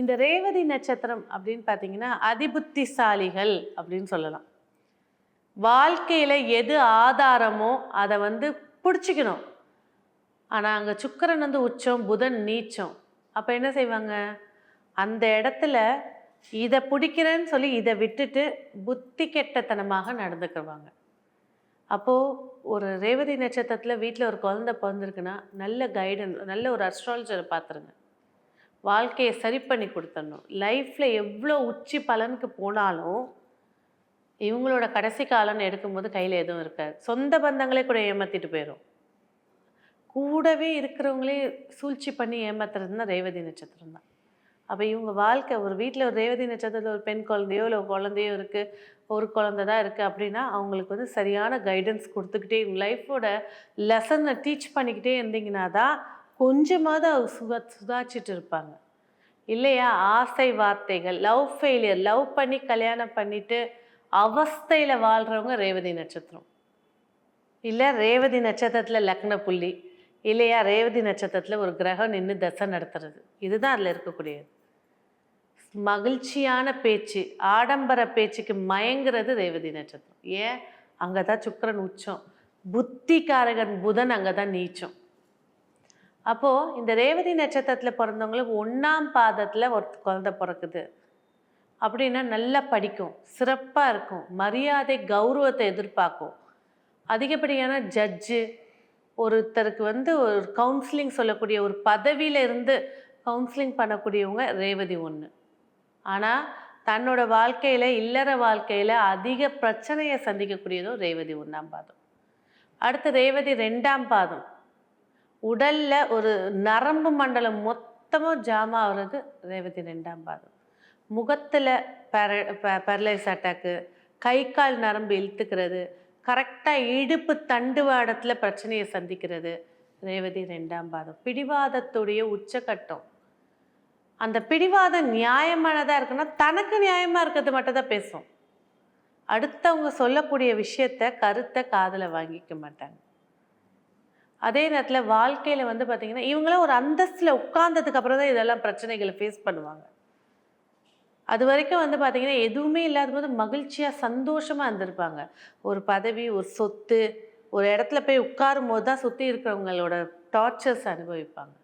இந்த ரேவதி நட்சத்திரம் அப்படின்னு பார்த்தீங்கன்னா அதிபுத்திசாலிகள் அப்படின்னு சொல்லலாம். வாழ்க்கையில் எது ஆதாரமோ அதை வந்து பிடிச்சிக்கணும். ஆனால் அங்கே சுக்கரன் வந்து உச்சம் புதன் நீச்சம். அப்போ என்ன செய்வாங்க? அந்த இடத்துல இதை பிடிக்கிறேன்னு சொல்லி இதை விட்டுட்டு புத்தி கெட்டத்தனமாக நடந்துக்குவாங்க. அப்போது ஒரு ரேவதி நட்சத்திரத்தில் வீட்டில் ஒரு குழந்தை பிறந்திருக்குன்னா நல்ல கைடன் நல்ல ஒரு அஸ்ட்ராலஜரை பார்த்துருங்க. வாழ்க்கையை சரி பண்ணி கொடுத்துடணும். லைஃப்பில் எவ்வளோ உச்சி பலனுக்கு போனாலும் இவங்களோட கடைசி காலம்னு எடுக்கும்போது கையில் எதுவும் இருக்காது. சொந்த பந்தங்களே கூட ஏமாற்றிட்டு போயிடும் கூடவே இருக்கிறவங்களே சூழ்ச்சி பண்ணி ஏமாத்துறதுன்னா ரேவதி நட்சத்திரம் தான். அப்போ இவங்க வாழ்க்கை ஒரு வீட்டில் ஒரு ரேவதி நட்சத்திரத்தில் ஒரு பெண் குழந்தையோ இல்லை குழந்தையோ இருக்குது ஒரு குழந்தை தான் இருக்குது அப்படின்னா அவங்களுக்கு வந்து சரியான கைடன்ஸ் கொடுத்துக்கிட்டே லைஃபோட லெசனை டீச் பண்ணிக்கிட்டே இருந்தீங்கன்னா தான் கொஞ்சமாவது அவங்க சுதா சுதாச்சிட்டு இருப்பாங்க. இல்லையா? ஆசை வார்த்தைகள் லவ் ஃபெயிலியர் லவ் பண்ணி கல்யாணம் பண்ணிட்டு அவஸ்தையில் வாழ்கிறவங்க ரேவதி நட்சத்திரம். இல்லை ரேவதி நட்சத்திரத்தில் லக்ன புள்ளி. இல்லையா? ரேவதி நட்சத்திரத்தில் ஒரு கிரகம் நின்று தசை நடத்துறது. இதுதான் அதில் இருக்கக்கூடியது. மகிழ்ச்சியான பேச்சு ஆடம்பர பேச்சுக்கு மயங்குறது ரேவதி நட்சத்திரம். ஏன்? அங்கே தான் சுக்கரன் உச்சம். புத்திகாரகன் புதன் அங்கே தான் நீச்சம். அப்போது இந்த ரேவதி நட்சத்திரத்தில் பிறந்தவங்களுக்கு ஒன்றாம் பாதத்தில் ஒரு குழந்தை பிறக்குது. அப்படின்னா நல்லா படிக்கும் சிறப்பாக இருக்கும் மரியாதை கௌரவத்தை எதிர்பார்க்கும். அதிகப்படியான ஜட்ஜு ஒருத்தருக்கு வந்து ஒரு கவுன்சிலிங் சொல்லக்கூடிய ஒரு பதவியில் இருந்து கவுன்சிலிங் பண்ணக்கூடியவங்க ரேவதி ஒன்று ஆனால் தன்னோட வாழ்க்கையில் இல்லற வாழ்க்கையில் அதிக பிரச்சனையை சந்திக்கக்கூடியதும் ரேவதி ஒன்றாம் பாதம். அடுத்து ரேவதி ரெண்டாம் பாதம். உடலில் ஒரு நரம்பு மண்டலம் மொத்தமும் ஜாம் ஆகுறது ரேவதி ரெண்டாம் பாதம். முகத்தில் பேர பேரலைஸ் அட்டாக்கு கை கால் நரம்பு இழுத்துக்கிறது கரெக்டாக இடுப்பு தண்டுவாடத்தில் பிரச்சனையை சந்திக்கிறது ரேவதி ரெண்டாம் பாதம். பிடிவாதத்துடைய உச்சக்கட்டம் அந்த பிடிவாதம் நியாயமானதாக இருக்குன்னா தனக்கு நியாயமாக இருக்கிறது மட்டும் தான் பேசும். அடுத்தவங்க சொல்லக்கூடிய விஷயத்த கருத்தை காதில் வாங்கிக்க மாட்டாங்க. அதே நேரத்தில் வாழ்க்கையில் வந்து பார்த்திங்கன்னா இவங்களாம் ஒரு அந்தஸ்தில் உட்கார்ந்ததுக்கு அப்புறம் தான் இதெல்லாம் பிரச்சனைகளை ஃபேஸ் பண்ணுவாங்க. அது வரைக்கும் வந்து பார்த்திங்கன்னா எதுவுமே இல்லாத போது மகிழ்ச்சியாக சந்தோஷமாக இருந்திருப்பாங்க. ஒரு பதவி ஒரு சொத்து ஒரு இடத்துல போய் உட்காரும் போது தான் சுற்றி இருக்கிறவங்களோட டார்ச்சர்ஸ் அனுபவிப்பாங்க.